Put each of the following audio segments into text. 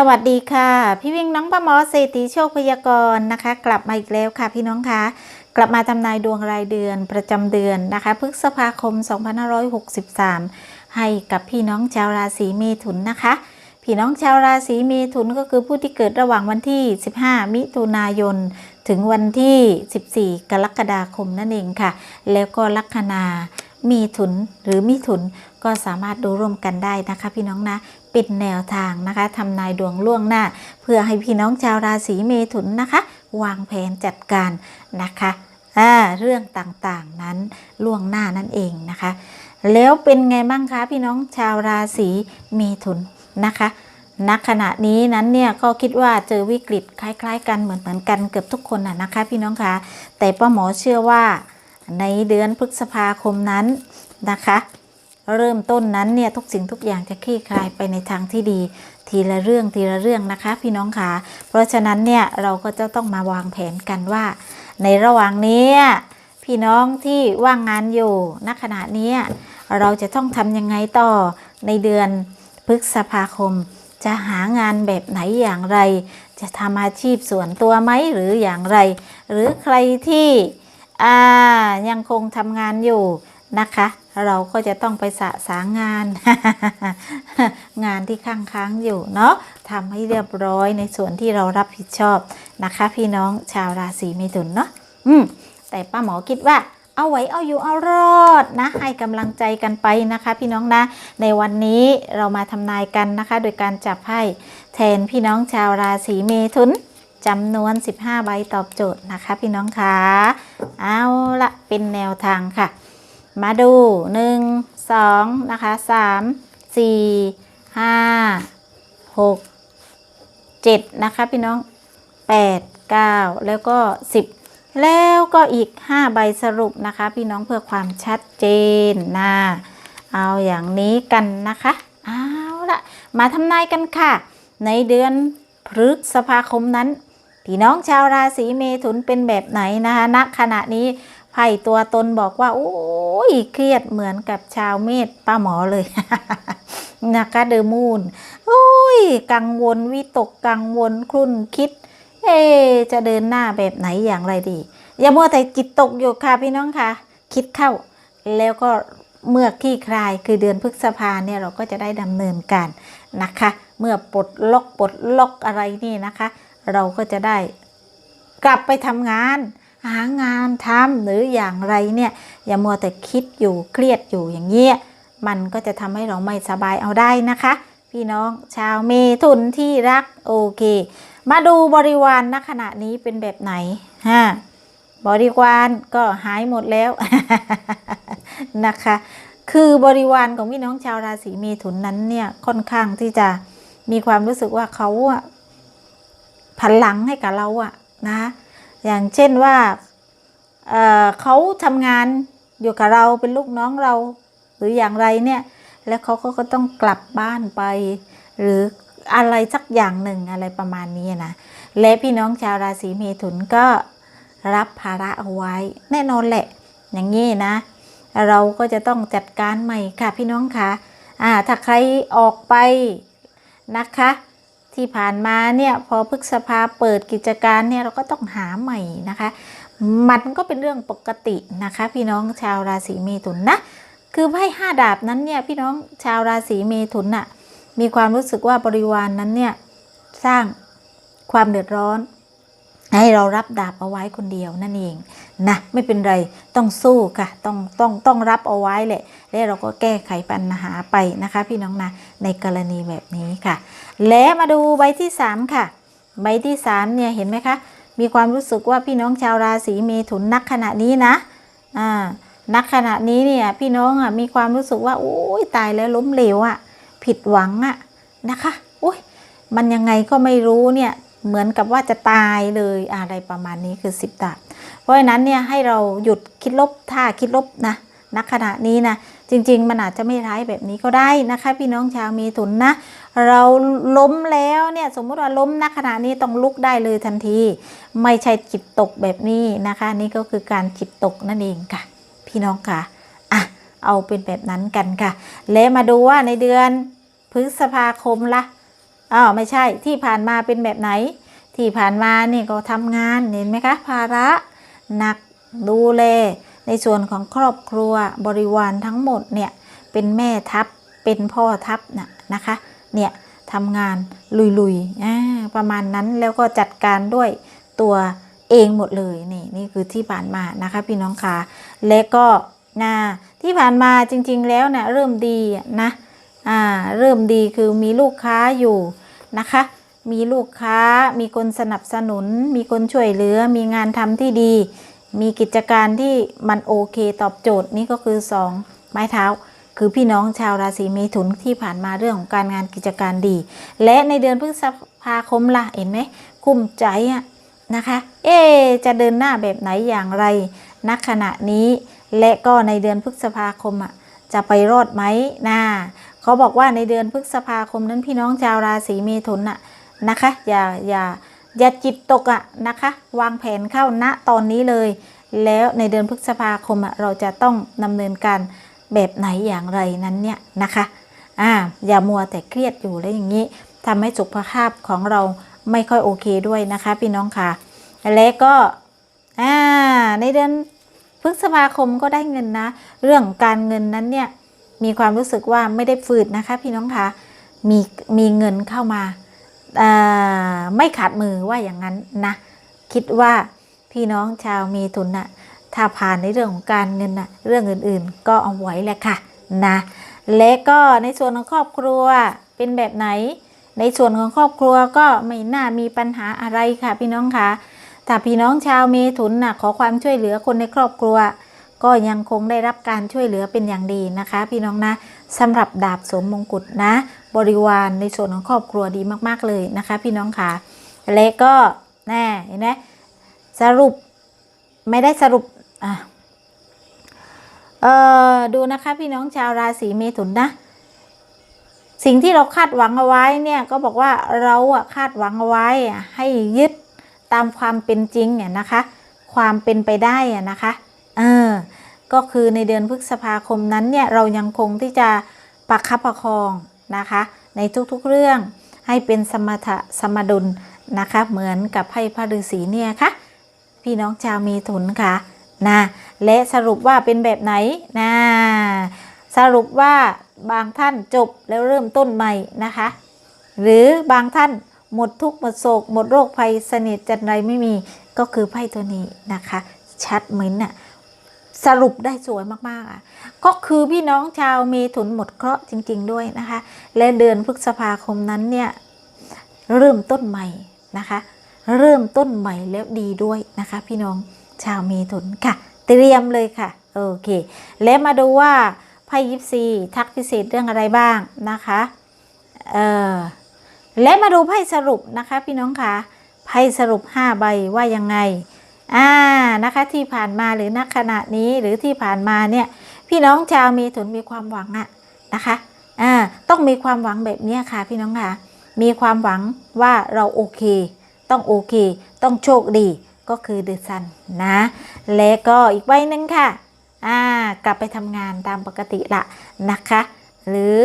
สวัสดีค่ะ พี่วิ่งน้องป้าหมอเศรษฐีโชคพยากรณ์นะคะ กลับมาอีกแล้วค่ะพี่น้องคะกลับมาทำนายดวงรายเดือนประจำเดือนนะคะพฤษภาคม 2563 ให้กับพี่น้องชาวราศีเมถุนนะคะ พี่น้องชาวราศีเมถุนก็คือผู้ที่เกิดระหว่างวันที่ 15 มิถุนายน ถึงวันที่ 14 กรกฎาคมนั่นเองค่ะ แล้วก็ลัคนา มีถุนหรือมิถุนก็สามารถดูร่วมกันได้นะคะ พี่น้องนะเป็นแนวทางนะคะทำนายดวงล่วงหน้า เพื่อให้พี่น้องชาวราศีเมถุนนะคะ วางแผนจัดการนะคะเรื่องต่างๆนั้นล่วงหน้านั่นเองนะคะ แล้วเป็นไงบ้างคะพี่น้องชาวราศีเมถุนนะคะณขณะนี้นั้นเนี่ยก็คิดว่าเจอวิกฤตคล้าย ๆ กันเหมือนเหมือนกันเกือบทุกคนน่ะนะคะ พี่น้องคะแต่ป้าหมอเชื่อว่า ในเดือนพฤษภาคมนั้นนะคะ เริ่มต้นนั้นเนี่ยทุกสิ่งทุกอย่างจะคลี่คลายไปในทางที่ดีทีละเรื่องทีละเรื่องนะคะ พี่น้องคะเพราะฉะนั้นเนี่ยเราก็จะต้องมาวางแผนกันว่า ในระหว่างนี้พี่น้องที่ว่างงานอยู่ณขณะนี้เราจะต้องทำยังไงต่อในเดือนพฤษภาคม จะหางานแบบไหนอย่างไร จะทำอาชีพส่วนตัวไหมหรืออย่างไร หรือใครที่ อ่า ยังคงทำงานอยู่นะคะ เราก็จะต้องไปสะสางงาน งานที่ค้างค้างอยู่เนาะทำให้เรียบร้อยในส่วนที่เรารับผิดชอบนะคะ พี่น้องชาวราศีเมถุนเนาะอืม แต่ป้าหมอคิดว่าเอาไว้เอาอยู่เอารอดนะให้กำลังใจกันไปนะคะ พี่น้องนะ ในวันนี้เรามาทำนายกันนะคะ โดยการจับไพ่แทนพี่น้องชาวราศีเมถุน จำนวน 15 ใบตอบโจทย์นะคะ พี่น้องคะเอาละเป็นแนวทางค่ะ มาดู 1 2 นะคะ 3 4 5 6 7 นะคะ พี่น้อง 8 9 แล้วก็ 10 แล้วก็อีก 5 ใบสรุปนะคะ พี่น้องเพื่อความชัดเจนนะเอาอย่างนี้กันนะคะ เอาละมาทำนายกันค่ะ ในเดือนพฤษภาคมนั้น พี่น้องชาวราศีเมถุนเป็นแบบไหนนะคะณขณะนี้ไพ่ตัวตนบอกว่าโอ้ยเครียดเหมือนกับชาวเมษป้าหมอเลยนะคะเดอมูนโอ้ยกังวลวิตกกังวลคลุ่นคิด เอ จะเดินหน้าแบบไหนอย่างไรดี อย่ามัวแต่จิตตกอยู่ค่ะพี่น้องค่ะ คิดเข้า แล้วก็เมื่อคลี่คลายคือเดือนพฤษภาเนี่ยเราก็จะได้ดำเนินการนะคะ เมื่อปลดล็อกปลดล็อกอะไรนี่นะคะ เราก็จะได้ กลับไปทำงาน หางานทำหรืออย่างไรเนี่ยอย่ามัวแต่คิดอยู่เครียดอยู่อย่างเงี้ยมันก็จะทำให้เราไม่สบายเอาได้นะคะ พี่น้องชาวเมถุนที่รักโอเค มาดูบริวารณขณะนี้เป็นแบบไหนฮะบริวารก็หายหมดแล้วนะคะ คือบริวารของพี่น้องชาวราศีเมถุนนั้นเนี่ยค่อนข้างที่จะมีความรู้สึกว่าเขา ผันหลังให้กับเราอะนะอย่างเช่นว่าเเขาทำงานอยู่กับเราเป็นลูกน้องเรา หรืออย่างไรเนี่ยแล้วเขาก็ต้องกลับบ้านไป หรืออะไรสักอย่างหนึ่งอะไรประมาณนี้นะและพี่น้องชาวราศีเมถุนก็รับภาระเอาไว้ แน่นอนแหละ อย่างนี้นะ เราก็จะต้องจัดการใหม่ค่ะพี่น้องคะอ่าถ้าใครออกไปนะคะ ที่ผ่านมาเนี่ยพอพฤษภาเปิดกิจการเนี่ยเราก็ต้องหาใหม่นะคะ มันก็เป็นเรื่องปกตินะคะ พี่น้องชาวราศีเมถุนนะคือไพ่ห้าดาบนั้นเนี่ยพี่น้องชาวราศีเมถุนน่ะมีความรู้สึกว่าบริวารนนั้นเนี่ยสร้างความเดือดร้อน ให้เรารับดาบเอาไว้คนเดียวนั่นเองนะไม่เป็นไรต้องสู้ค่ะต้องต้องต้องรับเอาไว้แหละแล้วเราก็แก้ไขปัญหาไปนะคะ พี่น้องนะในกรณีแบบนี้ค่ะ และมาดูใบที่สามค่ะ ใบที่สามเนี่ยเห็นไหมคะ มีความรู้สึกว่าพี่น้องชาวราศีเมถุนนักขณะนี้นะอ่านักขณะนี้เนี่ยพี่น้องอะมีความรู้สึกว่าโอ้ยตายแล้วล้มเหลวอะผิดหวังอะนะคะโอ้ยมันยังไงก็ไม่รู้เนี่ย เหมือนกับว่าจะตายเลยอะไรประมาณนี้คือสิบดาบ เพราะฉะนั้นเนี่ยให้เราหยุดคิดลบถ้าคิดลบนะนักขณะนี้นะจริง ๆ มันอาจจะไม่ร้ายแบบนี้ก็ได้นะคะ พี่น้องชาวเมถุนนะ เราล้มแล้วเนี่ยสมมติว่าล้มณขณะนี้ต้องลุกได้เลยทันที ไม่ใช่จิตตกแบบนี้นะคะ นี่ก็คือการจิตตกนั่นเองค่ะ พี่น้องค่ะอะเอาเป็นแบบนั้นกันค่ะ และมาดูว่าในเดือนพฤษภาคมละ อ้าวไม่ใช่ที่ผ่านมาเป็นแบบไหน ที่ผ่านมานี่ก็ทำงานเห็นไหมคะภาระหนักดูแลในส่วนของครอบครัวบริวารทั้งหมดเนี่ยเป็นแม่ทัพเป็นพ่อทัพนะนะคะเนี่ยทำงานลุยๆประมาณนั้นแล้วก็จัดการด้วยตัวเองหมดเลยนี่นี่คือที่ผ่านมานะคะพี่น้องคะและก็นะที่ผ่านมาจริง ๆ แล้วเนี่ยเริ่มดีนะ อ่าเริ่มดีคือมีลูกค้าอยู่นะคะ มีลูกค้ามีคนสนับสนุน มีคนช่วยเหลือ มีงานทำที่ดี มีกิจการที่มันโอเคตอบโจทย์นี่ก็คือ 2 ไม้เท้า คือพี่น้องชาวราศีเมถุนที่ผ่านมาเรื่องของการงานกิจการดี และในเดือนพฤษภาคมล่ะเห็นไหมคุ้มใจอะนะคะ เอ๊จะเดินหน้าแบบไหนอย่างไรณขณะนี้และก็ในเดือนพฤษภาคมอะจะไปรอดไหมนะ เขาบอกว่าในเดือนพฤษภาคมนั้นพี่น้องชาวราศีเมถุนอะนะคะ อย่าอย่าอย่าจิตตกอะนะคะ วางแผนเข้าณตอนนี้เลย แล้วในเดือนพฤษภาคมอะเราจะต้องดำเนินการแบบไหนอย่างไรนั้นเนี่ยนะคะอ่าอย่ามัวแต่เครียดอยู่แล้วอย่างนี้ทำให้สุขภาพของเราไม่ค่อยโอเคด้วยนะคะพี่น้องค่ะ และก็อ่าในเดือนพฤษภาคมก็ได้เงินนะ เรื่องการเงินนั้นเนี่ย มีความรู้สึกว่าไม่ได้ฝืดนะคะพี่น้องคะมีมีเงินเข้ามาไม่ขาดมือว่าอย่างนั้นนะ คิดว่าพี่น้องชาวมีทุนน่ะถ้าผ่านในเรื่องของการเงินน่ะเรื่องอื่นๆ ก็เอาไว้แหละค่ะนะและก็ในส่วนของครอบครัวเป็นแบบไหน ในส่วนของครอบครัวก็ไม่น่ามีปัญหาอะไรค่ะพี่น้องคะถ้าพี่น้องชาวเมถุนน่ะขอความช่วยเหลือคนในครอบครัว ก็ยังคงได้รับการช่วยเหลือเป็นอย่างดีนะคะ พี่น้องนะสำหรับดาบสมมงกุฎนะ บริวารในส่วนของครอบครัวดีมากๆเลยนะคะ พี่น้องค่ะและก็แน่เห็นไหมสรุปไม่ได้สรุปอะเอ่อดูนะคะพี่น้องชาวราศีเมถุนนะ สิ่งที่เราคาดหวังเอาไว้เนี่ยก็บอกว่าเราอะคาดหวังเอาไว้ให้ยึดตามความเป็นจริงเนี่ยนะคะ ความเป็นไปได้อะนะคะ ออก็คือในเดือนพฤษภาคมนั้นเนี่ยเรายังคงที่จะประคับประคองนะคะ ในทุกๆเรื่องให้เป็นสมถะสมดุลนะคะ เหมือนกับไพ่พระฤาษีเนี่ยค่ะพี่น้องชาวมีถุนค่ะนะและสรุปว่าเป็นแบบไหนนะสรุปว่าบางท่านจบแล้วเริ่มต้นใหม่นะคะ หรือบางท่านหมดทุกข์หมดโศก หมดโรคภัยสนิทจันไรไม่มีก็คือไพ่ตัวนี้นะคะ ชัดเหมือนน่ะ สรุปได้สวยมากๆอะก็คือพี่น้องชาวเมถุนหมดเคราะห์จริง ๆ ด้วยนะคะ และเดือนพฤษภาคมนั้นเนี่ยเริ่มต้นใหม่นะคะ เริ่มต้นใหม่แล้วดีด้วยนะคะ พี่น้องชาวเมถุนค่ะ เตรียมเลยค่ะโอเคและมาดูว่าไพ่ยิปซีทักพิเศษเรื่องอะไรบ้างนะคะเออและมาดูไพ่สรุปนะคะ พี่น้องคะไพ่สรุป 5 ใบว่ายังไงอ่า นะคะที่ผ่านมาหรือณขณะนี้หรือที่ผ่านมาเนี่ยพี่น้องชาวเมถุนมีความหวังอะนะคะอ่าต้องมีความหวังแบบนี้ค่ะ พี่น้องค่ะมีความหวังว่าเราโอเค ต้องโอเค ต้องโชคดีก็คือเดือะซันนะและก็อีกใบหนึ่งค่ะอ่ากลับไปทำงานตามปกติละนะคะ หรือ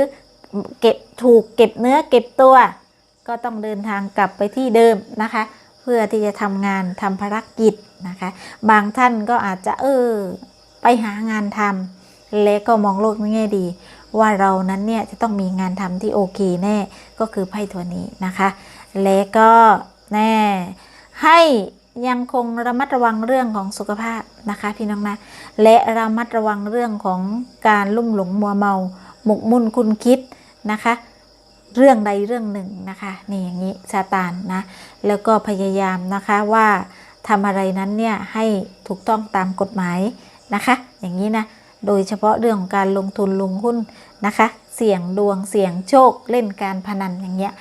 เก็บถูกเก็บเนื้อเก็บตัว ก็ต้องเดินทางกลับไปที่เดิมนะคะ เพื่อที่จะทำงานทำภารกิจนะคะ บางท่านก็อาจจะเออไปหางานทำและก็มองโลกในแง่ดี ว่าเรานั้นเนี่ยจะต้องมีงานทำที่โอเคแน่ก็คือไพ่ตัวนี้นะคะ และก็แน่ให้ยังคงระมัดระวังเรื่องของสุขภาพนะคะพี่น้องนะ และระมัดระวังเรื่องของการลุ่มหลงมัวเมา หมกมุ่นคุณคิดนะคะ เรื่องใดเรื่องหนึ่งนะคะนี่อย่างนี้ซาตานนะแล้วก็พยายามนะคะว่าทำอะไรนั้นเนี่ยให้ถูกต้องตามกฎหมายนะคะ อย่างนี้นะโดยเฉพาะเรื่องของการลงทุนลงหุ้นนะคะ เสี่ยงดวงเสี่ยงโชคเล่นการพนันอย่างเงี้ย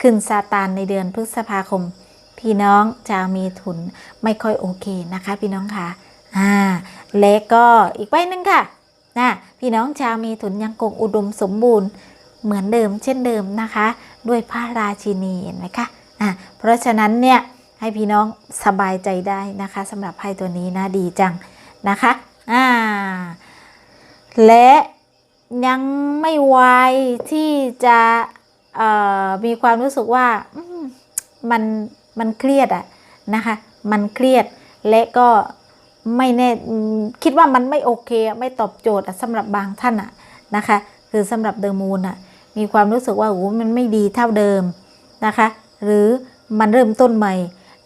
ขึ้นซาตานในเดือนพฤษภาคม พี่น้องชาวมีทุนไม่ค่อยโอเคนะคะ พี่น้องค่ะอ่าและก็อีกใบหนึ่งค่ะนะพี่น้องชาวมีทุนยังคงอุดมสมบูรณ์ เหมือนเดิมเช่นเดิมนะคะ ด้วยพระราชินีเห็นไหมคะอ่าเพราะฉะนั้นเนี่ยให้พี่น้องสบายใจได้นะคะสำหรับไพ่ตัวนี้นะดีจังนะคะอ่าและยังไม่ไวที่จะมีความรู้สึกว่ามันมันเครียดอะนะคะ มันเครียดและก็ไม่แน่คิดว่ามันไม่โอเค ไม่ตอบโจทย์สำหรับบางท่านอะนะคะ คือสำหรับเดอะมูนอะ มีความรู้สึกว่าโอ้โหมันไม่ดีเท่าเดิมนะคะ หรือมันเริ่มต้นใหม่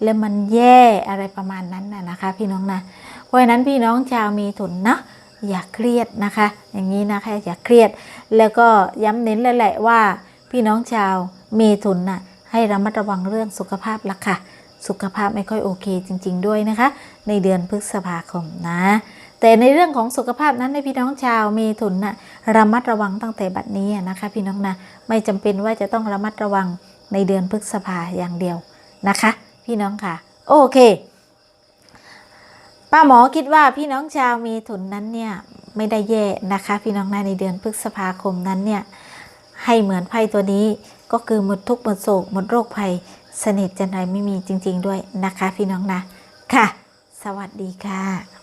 แล้วมันแย่อะไรประมาณนั้นน่ะนะคะ พี่น้องนะเพราะฉะนั้นพี่น้องชาวมีถุนนะอย่าเครียดนะคะ อย่างนี้นะคะอย่าเครียด แล้วก็ย้ำเน้นเลยแหละว่า พี่น้องชาวมีถุนน่ะให้ระมัดระวังเรื่องสุขภาพละค่ะ สุขภาพไม่ค่อยโอเคจริง ๆ ด้วยนะคะ ในเดือนพฤษภาคมนะ แต่ในเรื่องของสุขภาพนั้นในพี่น้องชาวมีถุนน่ะระมัดระวังตั้งแต่บัดนี้นะคะ พี่น้องนะไม่จำเป็นว่าจะต้องระมัดระวังในเดือนพฤษภาอย่างเดียวนะคะ พี่น้องค่ะ โอเคป้าหมอคิดว่าพี่น้องชาวมีถุนนั้นเนี่ยไม่ได้แย่นะคะ พี่น้องนะในเดือนพฤษภาคมนั้นเนี่ยให้เหมือนไพ่ตัวนี้ก็คือหมดทุกข์หมดโศกหมดโรคภัยเสนิทจันไรไม่มีจริง ๆ ด้วยนะคะ พี่น้องนะค่ะ สวัสดีค่ะ